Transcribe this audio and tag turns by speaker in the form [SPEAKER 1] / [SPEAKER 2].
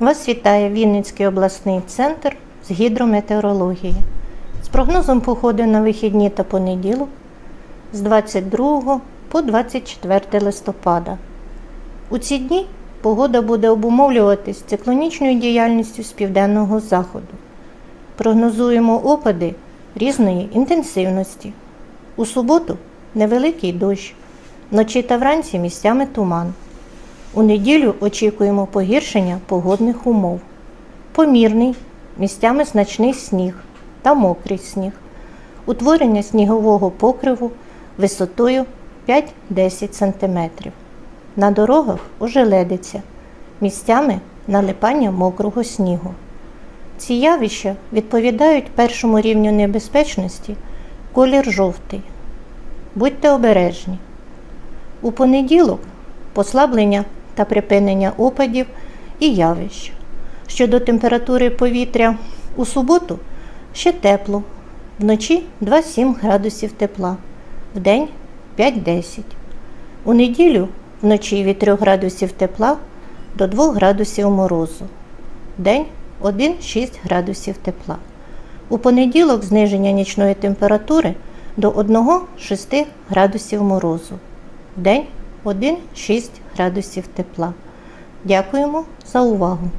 [SPEAKER 1] Вас вітає Вінницький обласний центр з гідрометеорології. З прогнозом погоди на вихідні та понеділок з 22 по 24 листопада. У ці дні погода буде обумовлюватись циклонічною діяльністю з південного заходу. Прогнозуємо опади різної інтенсивності. У суботу невеликий дощ, вночі та вранці місцями туман. У неділю очікуємо погіршення погодних умов. Помірний, місцями значний сніг та мокрий сніг. Утворення снігового покриву висотою 5-10 см. На дорогах ожеледиться, місцями налипання мокрого снігу. Ці явища відповідають першому рівню небезпечності колір жовтий. Будьте обережні. У понеділок послаблення та припинення опадів і явищ. Щодо температури повітря у суботу ще тепло, вночі 2-7 градусів тепла, вдень 5-10. У неділю вночі від 3 градусів тепла до 2 градусів морозу, вдень 1-6 градусів тепла. У понеділок зниження нічної температури до 1-6 градусів морозу, вдень 1-6 градусів тепла. Дякуємо за увагу!